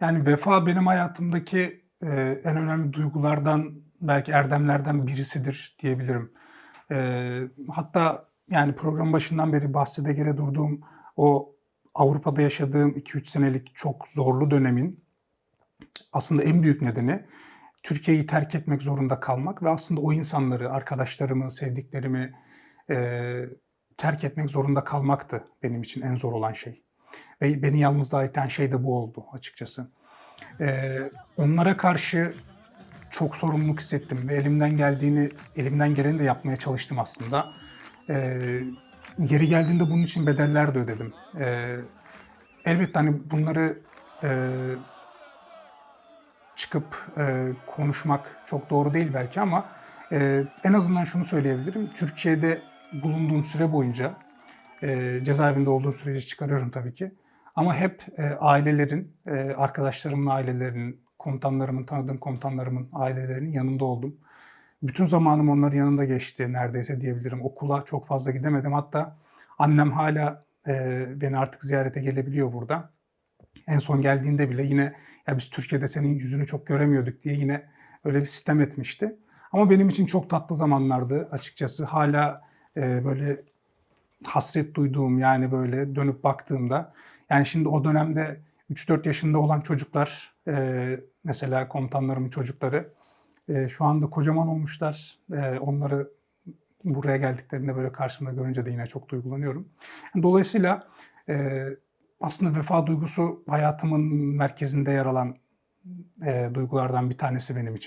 Yani vefa benim hayatımdaki e, en önemli duygulardan, belki erdemlerden birisidir diyebilirim. E, hatta yani program başından beri bahsede gele durduğum o Avrupa'da yaşadığım 2-3 senelik çok zorlu dönemin aslında en büyük nedeni Türkiye'yi terk etmek zorunda kalmak ve aslında o insanları, arkadaşlarımı, sevdiklerimi e, terk etmek zorunda kalmaktı benim için en zor olan şey. Ve beni yalnızlığa iten şey de bu oldu açıkçası. Ee, onlara karşı çok sorumluluk hissettim ve elimden geldiğini, elimden geleni de yapmaya çalıştım aslında. Ee, geri geldiğinde bunun için bedeller de ödedim. Ee, elbette hani bunları e, çıkıp e, konuşmak çok doğru değil belki ama e, en azından şunu söyleyebilirim. Türkiye'de bulunduğum süre boyunca e, cezaevinde olduğum sürece çıkarıyorum tabii ki. Ama hep e, ailelerin, e, arkadaşlarımın ailelerinin, komutanlarımın, tanıdığım komutanlarımın ailelerinin yanında oldum. Bütün zamanım onların yanında geçti neredeyse diyebilirim. Okula çok fazla gidemedim. Hatta annem hala e, beni artık ziyarete gelebiliyor burada. En son geldiğinde bile yine ya biz Türkiye'de senin yüzünü çok göremiyorduk diye yine öyle bir sistem etmişti. Ama benim için çok tatlı zamanlardı açıkçası. Hala e, böyle hasret duyduğum yani böyle dönüp baktığımda yani şimdi o dönemde 3-4 yaşında olan çocuklar e, mesela komutanlarımın çocukları e, şu anda kocaman olmuşlar. E, onları buraya geldiklerinde böyle karşımda görünce de yine çok duygulanıyorum. Dolayısıyla e, aslında vefa duygusu hayatımın merkezinde yer alan e, duygulardan bir tanesi benim için.